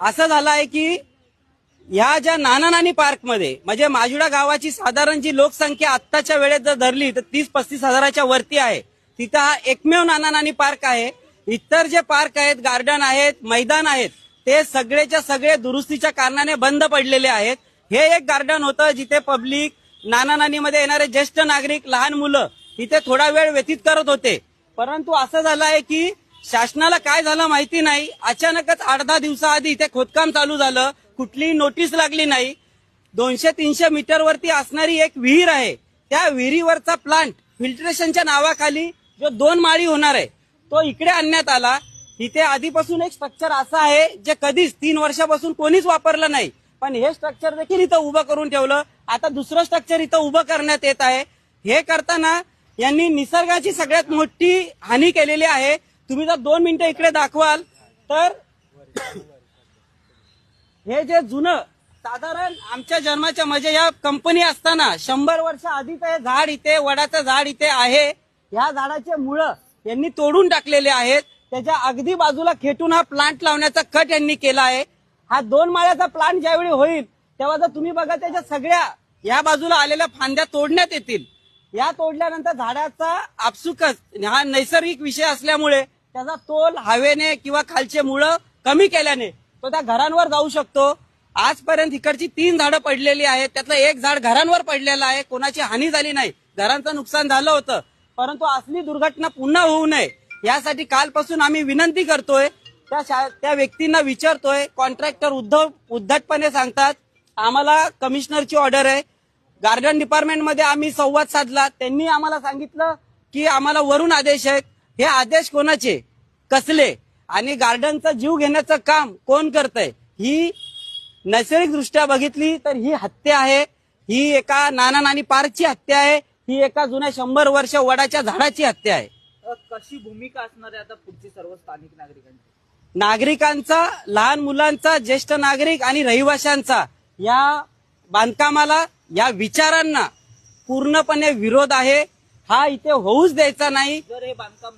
असं झालं आहे की ह्या ज्या नाना नानी पार्कमध्ये म्हणजे माजुडा गावाची साधारण जी लोकसंख्या आत्ताच्या वेळेत जर धरली तर तीस पस्तीस हजाराच्या वरती आहे. तिथं हा एकमेव नाना नानी पार्क आहे. इतर जे पार्क आहेत गार्डन आहेत मैदान आहेत ते सगळेच्या सगळे दुरुस्तीच्या कारणाने बंद पडलेले आहेत. हे एक गार्डन होतं जिथे पब्लिक नाना नानीमध्ये येणारे ज्येष्ठ नागरिक लहान मुलं इथे थोडा वेळ व्यतीत करत होते. परंतु असं झालं आहे की शासनाला काय झालं माहिती नाही. अचानकच आठ दहा दिवसाआधी इथे खोदकाम चालू झालं. कुठलीही नोटीस लागली नाही. दोनशे तीनशे मीटरवरती असणारी एक विहीर आहे. त्या विहिरीवरचा प्लांट फिल्ट्रेशनच्या नावाखाली जो दोन माळी होणार आहे तो इकडे आणण्यात आला. इथे आधीपासून एक स्ट्रक्चर असं आहे जे कधीच तीन वर्षापासून कोणीच वापरलं नाही. पण हे स्ट्रक्चर देखील इथं उभं करून ठेवलं. आता दुसरं स्ट्रक्चर इथं उभं करण्यात येत आहे. हे करताना यांनी निसर्गाची सगळ्यात मोठी हानी केलेली आहे. तुम्ही जर दोन मिनिटं इकडे दाखवाल तर हे जे जुनं साधारण आमच्या जन्माच्या म्हणजे या कंपनी असताना शंभर वर्ष आधीच हे झाड इथे वडाचं झाड इथे आहे. ह्या झाडाचे मुळं यांनी तोडून टाकलेले आहेत. त्याच्या अगदी बाजूला खेटून हा प्लांट लावण्याचा कट यांनी केला आहे. हा दोन माळ्याचा प्लांट ज्यावेळी होईल तेव्हा जर तुम्ही बघा त्याच्या सगळ्या या बाजूला आलेल्या फांद्या तोडण्यात येतील. या तोडल्यानंतर झाडाचा आपसुकच हा नैसर्गिक विषय असल्यामुळे त्याचा तोल हवेने किंवा खालचे मुळं कमी केल्याने तो त्या घरांवर जाऊ शकतो. आजपर्यंत इकडची तीन झाडं पडलेली आहेत. त्यातलं एक झाड घरांवर पडलेलं आहे. कोणाची हानी झाली नाही. घरांचं नुकसान झालं होतं. परंतु असली दुर्घटना पुन्हा होऊ नये. यासाठी कालपासून आम्ही विनंती करतोय. त्या त्या व्यक्तींना विचारतोय. कॉन्ट्रॅक्टर उद्धव उद्धटपणे सांगतात आम्हाला कमिशनरची ऑर्डर आहे. गार्डन डिपार्टमेंटमध्ये आम्ही संवाद साधला. त्यांनी आम्हाला सांगितलं की आम्हाला वरून आदेश आहेत. हे आदेश कोणाचे? कसले? आणि गार्डनचा जीव घेण्याचं काम कोण करतंय? ही नैसर्गिक दृष्ट्या बघितली तर ही हत्या आहे. ही एका नाना नानी पार्कची हत्या आहे. ही एका जुन्या शंभर वर्ष वडाच्या झाडाची हत्या आहे. कशी भूमिका असणार आहे आता पुढची सर्व स्थानिक नागरिकांची? नागरिकांचा लहान मुलांचा ज्येष्ठ नागरिक आणि रहिवाशांचा या बांधकामाला या विचारांना पूर्णपणे विरोध आहे. हा इथे होऊच द्यायचा नाही. जर हे बांधकाम